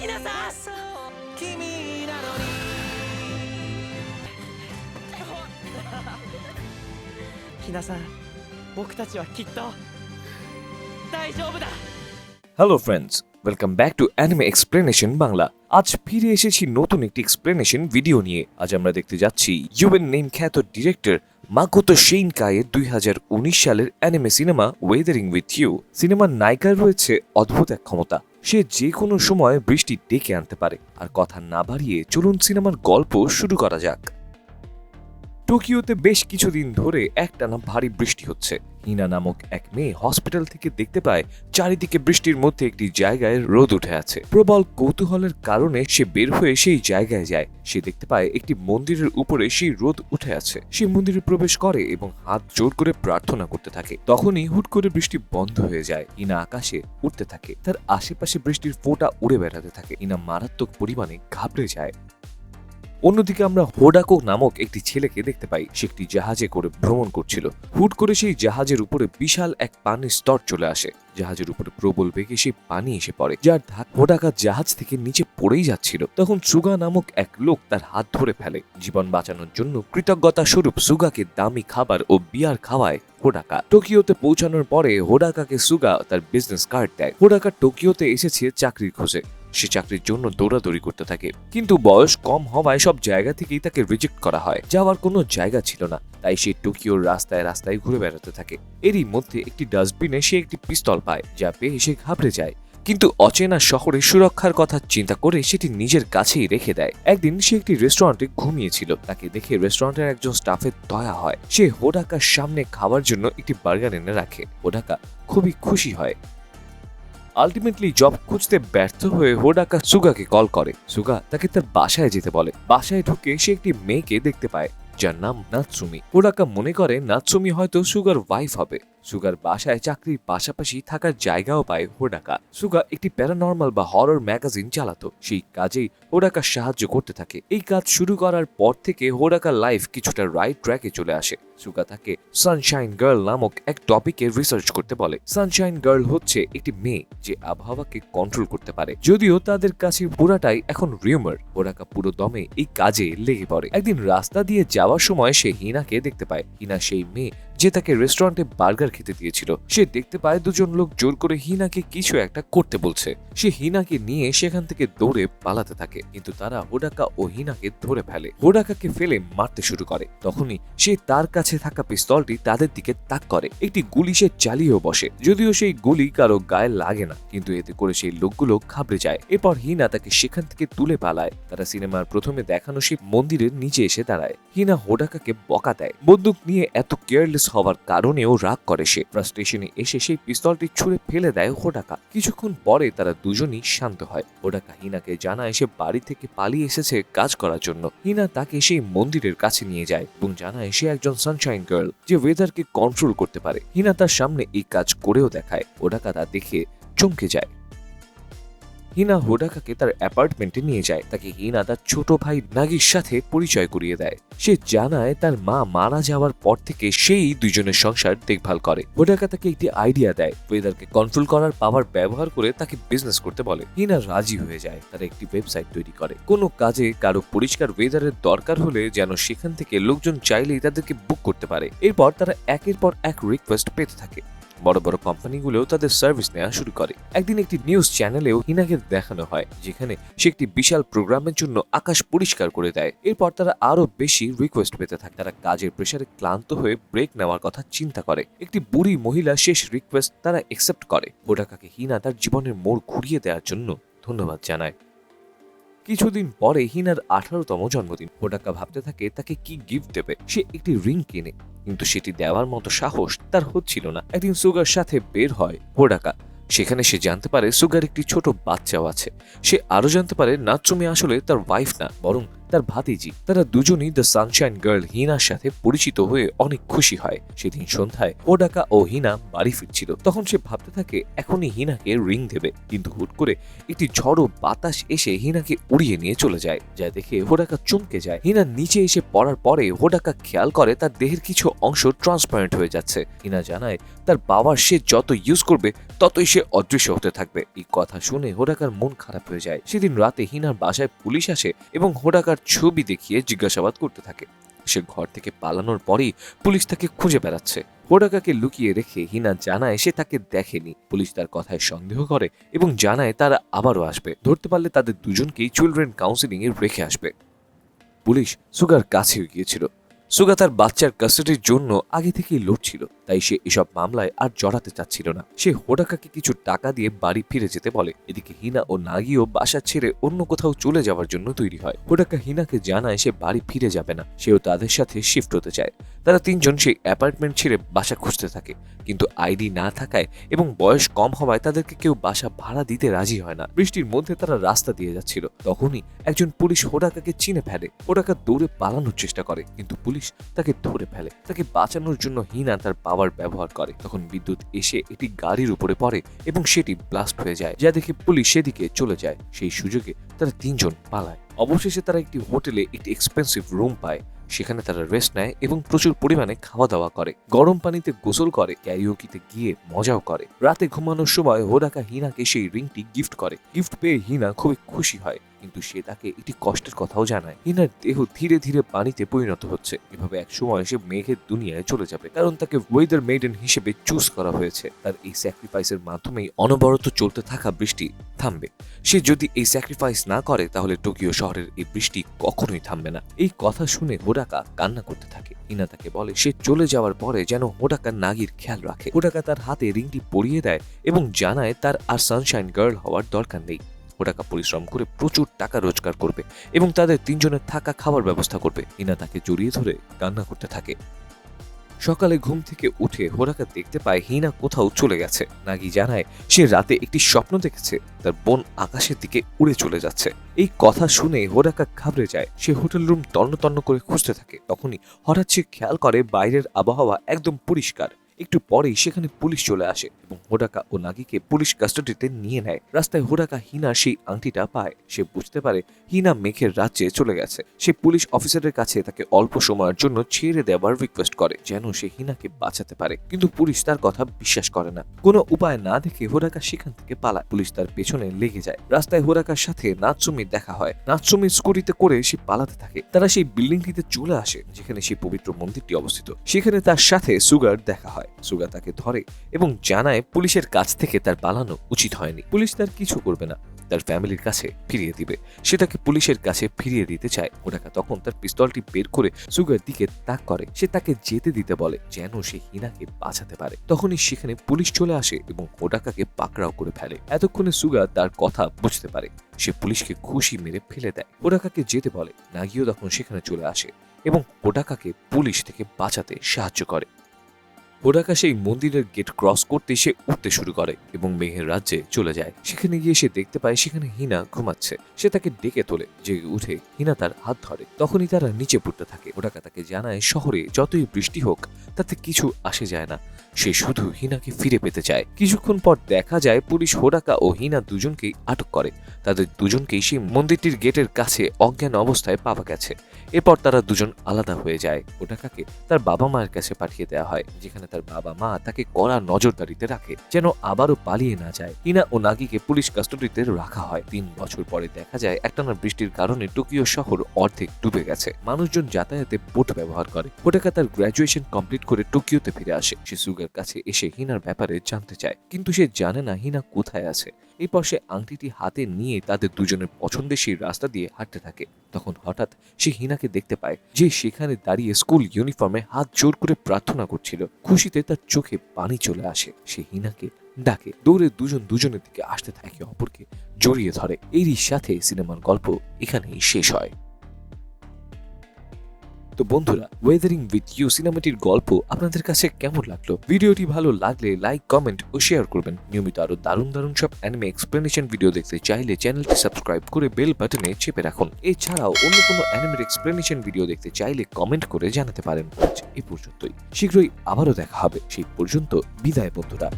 ひなさん君なのにひなさん僕たちはきっと大丈夫だ hello friends welcome back to anime explanation Bangla আজ ফিরে এসেছি নতুন একটি এক্সপ্লেনেশন ভিডিও নিয়ে আজ আমরা দেখতে যাচ্ছি ইউএন নেম খ্যাত ডিরেক্টর মাকোতো সেইন কায়ের দুই হাজার উনিশ সালের anime cinema weathering with you সিনেমার নায়িকার রয়েছে অদ্ভুত এক ক্ষমতা সে যে কোনো সময় বৃষ্টি ডেকে আনতে পারে। আর কথা না বাড়িয়ে চলুন সিনেমার গল্প শুরু করা যাক। টোকিওতে বেশ কিছুদিন ধরে একটানা ভারী বৃষ্টি হচ্ছে। হিনা নামক এক মেয়ে হসপিটাল থেকে দেখতে পায় চারিদিকে বৃষ্টির মধ্যে একটি জায়গায় রোদ উঠে আছে। প্রবল কৌতূহলের কারণে সে বের হয়ে সেই জায়গায় যায়। সে দেখতে পায় একটি মন্দিরের উপরে সেই রোদ উঠে আছে। সে মন্দিরে প্রবেশ করে এবং হাত জোর করে প্রার্থনা করতে থাকে। তখনই হুট করে বৃষ্টি বন্ধ হয়ে যায়। ইনা আকাশে উঠতে থাকে। তার আশেপাশে বৃষ্টির ফোঁটা উড়ে বেড়াতে থাকে। ইনা মারাত্মক পরিমাণে ঘাবড়ে যায়। অন্যদিকে আমরা হোডাকো নামক একটি ছেলেকে দেখতে পাই। সে একটি জাহাজে করে ভ্রমণ করছিল। হুট করে সেই জাহাজের উপরে বিশাল এক পানির স্তর চলে আসে। জাহাজের উপরে প্রবল বেগে সেই পানি এসে পড়ে, যার হোডাকা জাহাজ থেকে নিচে পড়েই যাচ্ছিল। তখন সুগা নামক এক লোক তার হাত ধরে ফেলে। জীবন বাঁচানোর জন্য কৃতজ্ঞতা স্বরূপ সুগাকে দামি খাবার ও বিয়ার খাওয়ায় হোডাকা। টোকিওতে পৌঁছানোর পরে হোডাকাকে সুগা তার বিজনেস কার্ড দেয়। হোডাকা টোকিওতে এসেছে চাকরির খোঁজে। সে চাকরির জন্য দৌড়াদৌড়ি করতে থাকে। কিন্তু বয়স কম হওয়ায় সব জায়গা থেকেই তাকে রিজেক্ট করা হয়। যাওয়ার কোনো জায়গা ছিল না, তাই সে টোকিওর রাস্তায় রাস্তায় ঘুরে বেড়াতে থাকে। এরই মধ্যে একটি ডাস্টবিনে সে একটি পিস্তল পায়, যা পেয়ে সে ঘাবড়ে যায়। কিন্তু অচেনা শহরে সুরক্ষার কথা চিন্তা করে সেটি নিজের কাছেই রেখে দেয়। একদিন সে একটি রেস্টুরেন্টে ঘুমিয়েছিল। তাকে দেখে রেস্টুরেন্টের একজন স্টাফের দয়া হয়। সে হোডাকার সামনে খাওয়ার জন্য একটি বার্গার এনে রাখে। হোডাকা খুবই খুশি হয়। আলটিমেটলি জব খুঁজতে ব্যর্থ হয়ে হোডাকা সুগাকে কল করে। সুগা তাকে তার বাসায় যেতে বলে। বাসায় ঢুকে সে একটি মেয়েকে দেখতে পায়, যার নাম নাৎসুমি। হোডাকা মনে করে নাৎসুমি হয়তো সুগার ওয়াইফ হবে। সুগার বাসায় চাকরির পাশাপাশি থাকার জায়গাও পায় হোডাকা। সুগা একটি প্যারানর্মাল বা হরর ম্যাগাজিন চালাতো। সেই কাজেই হোডাকা সাহায্য করতে থাকে। এই কাজ শুরু করার পর থেকে হোডাকার লাইফ কিছুটা রাইট ট্র্যাকে চলে আসে। সুগা তাকে সানশাইন গার্ল নামক এক টপিকে রিসার্চ করতে বলে। সানশাইন গার্ল হচ্ছে একটি মেয়ে যে আবহাওয়াকে কন্ট্রোল করতে পারে। যদিও তাদের কাছে পুরাটাই এখন রিউমার। হোডাকা পুরো দমে এই কাজে লেগে পড়ে। একদিন রাস্তা দিয়ে যাওয়ার সময় সে হিনাকে দেখতে পায়। হিনা সেই মেয়ে যে তাকে রেস্টুরেন্টে বার্গার খেতে দিয়েছিল। সে দেখতে পায় দুজন লোক জোর করে হিনাকে কিছু একটা করতে বলছে। সে হিনাকে নিয়ে সেখান থেকে দৌড়ে পালাতে থাকে, কিন্তু তারা হোডাকা ও হিনাকে ধরে ফেলে। হোডাকাকে ফেলে মারতে শুরু করে। তখনই সে তার কাছে থাকা পিস্তলটি তাদের দিকে তাক করে। একটি গুলি সে চালিয়েও বসে। যদিও সেই গুলি কারও গায়ে লাগে না, কিন্তু এতে করে সেই লোকগুলো খাবড়ে যায়। এরপর হিনা তাকে সেখান থেকে তুলে পালায়। তারা সিনেমার প্রথমে দেখানো সেই মন্দিরের নিচে এসে দাঁড়ায়। হিনা হোডাকাকে বকা দেয়। বন্দুক নিয়ে এত কেয়ারলেস হওয়ার কারণেও রাগ করে সে। ফ্রাস্ট্রেশনে এসে সেই পিস্তলটি ছুঁড়ে ফেলে দেয় হোডাকা। কিছুক্ষণ পরে তারা দুজনই শান্ত হয়। হোডাকা হিনাকে জানায় সে বাড়ি থেকে পালিয়ে এসেছে কাজ করার জন্য। হিনা তাকে সেই মন্দিরের কাছে নিয়ে যায় এবং জানায় সে একজন সানশাইন গার্ল যে ওয়েদারকে কন্ট্রোল করতে পারে। হিনা তার সামনে এই কাজ করেও দেখায়। হোডাকা তা দেখে চমকে যায়। হিনা হোডাকাকে তার অ্যাপার্টমেন্টে নিয়ে যায়। তাকে হিনা তার ছোট ভাই নাগির সাথে পরিচয় করিয়ে দেয়। সে জানায় তার মা মারা যাওয়ার পর থেকে সেই দুজনের সংসার দেখভাল করে। হোডাকা তাকে একটি আইডিয়া দেয়। ওয়েদারকে কন্ট্রোল করার পাওয়ার ব্যবহার করে তাকে বিজনেস করতে বলে। হিনা রাজি হয়ে যায়, তারা একটি ওয়েবসাইট তৈরি করে। কোনো কাজে কারও পরিষ্কার ওয়েদারের দরকার হলে যেন সেখান থেকে লোকজন চাইলেই তাদেরকে বুক করতে পারে। এরপর তারা একের পর এক রিকোয়েস্ট পেতে থাকে। বড় বড় কোম্পানিগুলোও তাদের সার্ভিস নেওয়া শুরু করে। একদিন একটি নিউজ চ্যানেলেও হিনাকে দেখানো হয়, যেখানে সে একটি বিশাল প্রোগ্রামের জন্য আকাশ পরিষ্কার করে দেয়। এরপর তারা আরও বেশি রিকোয়েস্ট পেতে থাকে। তারা কাজের প্রেশারে ক্লান্ত হয়ে ব্রেক নেওয়ার কথা চিন্তা করে। একটি বুড়ি মহিলা শেষ রিকোয়েস্ট তারা একসেপ্ট করে। হোডাকাকে হিনা তার জীবনের মোড় ঘুরিয়ে দেওয়ার জন্য ধন্যবাদ জানায়। কিছুদিন পরে হিনার আঠারোতম জন্মদিন। হোডাকা ভাবতে থাকে তাকে কি গিফট দেবে? সে একটি রিং কেনে, কিন্তু সেটি দেওয়ার মতো সাহস তার হচ্ছিল না। একদিন সুগার সাথে বের হয় হোডাকা সেখানে সে জানতে পারে সুগার একটি ছোট বাচ্চাও আছে। সে আরও জানতে পারে নাচুমি আসলে তার ওয়াইফ না, বরং তার ভাতিজি, তারা দুজনই দ্য সানশাইন গার্ল হিনার সাথে পরিচিত হয়ে অনেক খুশি হয়। সেদিন সন্ধ্যায় হোডাকা ও হিনা বাড়ি ফিরছিল। তখন সে ভাবতে থাকে, এখনই হিনাকে রিং দেবে। কিন্তু হুট করে একটি ঝড়ো বাতাস এসে হিনাকে উড়িয়ে নিয়ে চলে যায়, যা দেখে হোডাকা চমকে যায়। হিনা নিচে এসে পড়ার পরে হোডাকা খেয়াল করে তার দেহের কিছু অংশ ট্রান্সপারেন্ট হয়ে যাচ্ছে। হিনা জানায়, তার বাবার সে যত ইউজ করবে, ততই সে অদৃশ্য হতে থাকবে। এই কথা শুনে হোডাকার মন খারাপ হয়ে যায়। সেদিন রাতে হিনার বাসায় পুলিশ আসে এবং হোডাকার ছবি দেখিয়ে জিজ্ঞাসাবাদ করতে থাকে। সে ঘর থেকে পালানোর পরেই পুলিশ তাকে খুঁজে বেড়াচ্ছে। হোডাকাকে লুকিয়ে রেখে হিনা জানায় সে তাকে দেখেনি। পুলিশ তার কথায় সন্দেহ করে এবং জানায় তারা আবারও আসবে। ধরতে পারলে তাদের দুজনকেই চিলড্রেন কাউন্সিলিং এ রেখে আসবে। পুলিশ সুগার কাছে গিয়েছিল। সুগা তার বাচ্চার কাস্টাডির জন্য আগে থেকেই লড়ছিল তাই সে এসব মামলায় আর জড়াতে চাচ্ছিল না। সে হোডাকাকে কিছু টাকা দিয়ে বাড়ি ফিরে যেতে বলে, এদিকে হিনা ও নাগিও বাসা ছেড়ে অন্য কোথাও চলে যাওয়ার জন্য তৈরি হয়। হোডাকা হিনাকে জানায় সে বাড়ি ফিরে যাবে না, সেও তাদের সাথে শিফট হতে চায়। তারা তিনজন সেই অ্যাপার্টমেন্ট ছেড়ে বাসা খুঁজতে থাকে, কিন্তু আইডি না থাকায় এবং বয়স কম হওয়ায় তাদেরকে কেউ বাসা ভাড়া দিতে রাজি হয় না। বৃষ্টির মধ্যে তারা রাস্তা দিয়ে যাচ্ছিল। তখনই একজন পুলিশ হোডাকাকে চিনে ফেলে। হোডাকা দৌড়ে পালানোর চেষ্টা করে, কিন্তু পুলিশ তাকে ধরে ফেলে। তাকে বাঁচানোর জন্য হিনা তার পাওয়ার ব্যবহার করে। তখন বিদ্যুৎ এসে একটি গাড়ির উপরে পড়ে এবং সেটি ব্লাস্ট হয়ে যায়। যা দেখে পুলিশ সেদিকে চলে যায়। সেই সুযোগে তারা তিনজন পালায়। অবশেষে তারা একটি হোটেলে একটি এক্সপেন্সিভ রুম পায়। সেখানে তারা রেস্ট নেয় এবং প্রচুর পরিমাণে খাওয়া দাওয়া করে। গরম পানিতে গোসল করে ক্যারিওকিতে গিয়ে মজাও করে। রাতে ঘুমানোর সময় হোডাকা হিনাকে সেই রিংটি গিফট করে। গিফট পেয়ে হিনা খুবই খুশি হয়। কিন্তু সে তাকে একটি কষ্টের কথাও জানায়। হিনার দেহ ধীরে ধীরে পানিতে পরিণত হচ্ছে। এভাবে এক সময় সে মেঘের দুনিয়ায় চলে যাবে, কারণ তাকে ওয়েদার মেডেন হিসেবে চুজ করা হয়েছে। তার এই স্যাক্রিফাইসের মাধ্যমেই অনবরত চলতে থাকা বৃষ্টি থামবে। সে যদি এই স্যাক্রিফাইস না করে, তাহলে টোকিও শহরের এই বৃষ্টি কখনোই থামবে না। এই কথা শুনে হোডাকা কান্না করতে থাকে। হিনা তাকে বলে, সে চলে যাওয়ার পরে যেন হোডাকা নাগির খেয়াল রাখে। হোডাকা তার হাতে রিংটি পরিয়ে দেয় এবং জানায়, তার আর সানশাইন গার্ল হওয়ার দরকার নেই। হোডাকা পরিশ্রম করে প্রচুর টাকা রোজগার করবে এবং তাদের তিনজনের থাকা খাওয়ার ব্যবস্থা করবে। হিনা তাকে জড়িয়ে ধরে কান্না করতে থাকে। সকালে ঘুম থেকে উঠে হোরাকা দেখতে পায় হিনা কোথাও চলে গেছে। নাগি জানায়, সে রাতে একটি স্বপ্ন দেখেছে, তার বোন আকাশের দিকে উড়ে চলে যাচ্ছে। এই কথা শুনে হোরাকা ঘাবড়ে যায়। সে হোটেল রুম তন্ন তন্ন করে খুঁজতে থাকে। তখনই হঠাৎ সে খেয়াল করে বাইরের আবহাওয়া একদম পরিষ্কার। একটু পরেই সেখানে পুলিশ চলে আসে এবং হোডাকা ও নাগিকে পুলিশ কাস্টাডিতে নিয়ে নেয়। রাস্তায় হোডাকা হিনা সেই আংটিটা পায়। সে বুঝতে পারে হিনা মেঘের রাজ্যে চলে গেছে। সে পুলিশ অফিসারের কাছে তাকে অল্প সময়ের জন্য ছেড়ে দেওয়ার রিকোয়েস্ট করে, যেন সে হিনাকে বাঁচাতে পারে। কিন্তু পুলিশ তার কথা বিশ্বাস করে না। কোনো উপায় না দেখে হোরাকা সেখান থেকে পালায়। পুলিশ তার পেছনে লেগে যায়। রাস্তায় হোডাকার সাথে নাৎসুমির দেখা হয়। নাৎসুমির স্কুটিতে করে সে পালাতে থাকে। তারা সেই বিল্ডিংটিতে চলে আসে, যেখানে সেই পবিত্র মন্দিরটি অবস্থিত। সেখানে তার সাথে সুগার দেখা হয়। সুগা তাকে ধরে এবং জানায় পুলিশের কাছ থেকে তার পালানো উচিত হয়নি। পুলিশ তার কিছু করবে না, তার ফ্যামিলির কাছে ফিরিয়ে দিবে। সে তাকে পুলিশের কাছে ফিরিয়ে দিতে চায়। ওটাকা তখন তার পিস্তলটি বের করে সুগার দিকে তাক করে। সে তাকে যেতে দিতে বলে, যেন সে হিনাকে বাঁচাতে পারে। তখনই সেখানে পুলিশ চলে আসে এবং ওটাকাকে পাকড়াও করে ফেলে। এতক্ষণে সুগা তার কথা বুঝতে পারে। সে পুলিশকে খুশি মেরে ফেলে দেয়। ওটাকাকে যেতে বলে, নাগিও তখন সেখানে চলে আসে এবং ওটাকাকে পুলিশ থেকে বাঁচাতে সাহায্য করে। হোডাকা সেই মন্দিরের গেট ক্রস করতে সে উঠতে শুরু করে এবং মেঘের রাজ্যে চলে যায়। সেখানে গিয়ে সে দেখতে পায় সেখানে হিনা ঘুমাচ্ছে। সে তাকে ডেকে তোলে, জেগে উঠে হিনা তার হাত ধরে। তখনই তারা নিচে পড়তে থাকে। হোডাকা তাকে জানায়, শহরে যতই বৃষ্টি হোক, তাতে কিছু আসে যায় না। সে শুধু হিনাকে ফিরে পেতে চায়। কিছুক্ষণ পর দেখা যায়, পুলিশ হোডাকা ও হিনা দুজনকেই আটক করে। তাদের দুজনকেই সেই মন্দিরটির গেটের কাছে অজ্ঞান অবস্থায় পাওয়া গেছে। এরপর তারা দুজন আলাদা হয়ে যায়। ওটাকাকে তার বাবা মায়ের কাছে পাঠিয়ে দেওয়া হয়, যেখানে তার বাবা মা তাকে কড়া নজরদারিতে রাখে, যেন আবারও পালিয়ে না যায়। হিনা ও নাগিকে পুলিশ কাস্টডিতে রাখা হয়। তিন বছর পরে দেখা যায়, একটানা বৃষ্টির কারণে টোকিও শহর অর্ধেক ডুবে গেছে। মানুষজন যাতায়াতে বোট ব্যবহার করে। ওটাকা তার গ্র্যাজুয়েশন কমপ্লিট করে টোকিওতে ফিরে আসে। সে সুগার কাছে এসে হিনার ব্যাপারে জানতে চায়। কিন্তু সে জানে না হিনা কোথায় আছে। এরপর সে আংটিটি হাতে নিয়ে তাদের দুজনের পছন্দের সেই রাস্তা দিয়ে হাঁটতে থাকে। তখন হঠাৎ সে হিনাকে দেখতে পায়, যে সেখানে দাঁড়িয়ে স্কুল ইউনিফর্মে হাত জোর করে প্রার্থনা করছিল। খুশিতে তার চোখে পানি চলে আসে। সে হিনাকে ডাকে। দৌড়ে দুজন দুজনের দিকে আসতে থাকে, অপরকে জড়িয়ে ধরে। এরই সাথে সিনেমার গল্প এখানেই শেষ হয়। তো বন্ধুরা ওয়েদারিং উইথ ইউ সিনেমাটির গল্প আপনাদের কাছে কেমন লাগল? ভিডিওটি ভালো লাগলে লাইক কমেন্ট ও শেয়ার করবেন। নিয়মিত আরও দারুণ দারুণ সব অ্যানিমে এক্সপ্লেনেশন ভিডিও দেখতে চাইলে চ্যানেলটি সাবস্ক্রাইব করে বেল বাটনে চেপে রাখুন। এছাড়াও অন্য কোনো অ্যানিমের এক্সপ্লেনেশন ভিডিও দেখতে চাইলে কমেন্ট করে জানাতে পারেন। আজ এ পর্যন্তই। শীঘ্রই আবারও দেখা হবে। সেই পর্যন্ত বিদায় বন্ধুরা।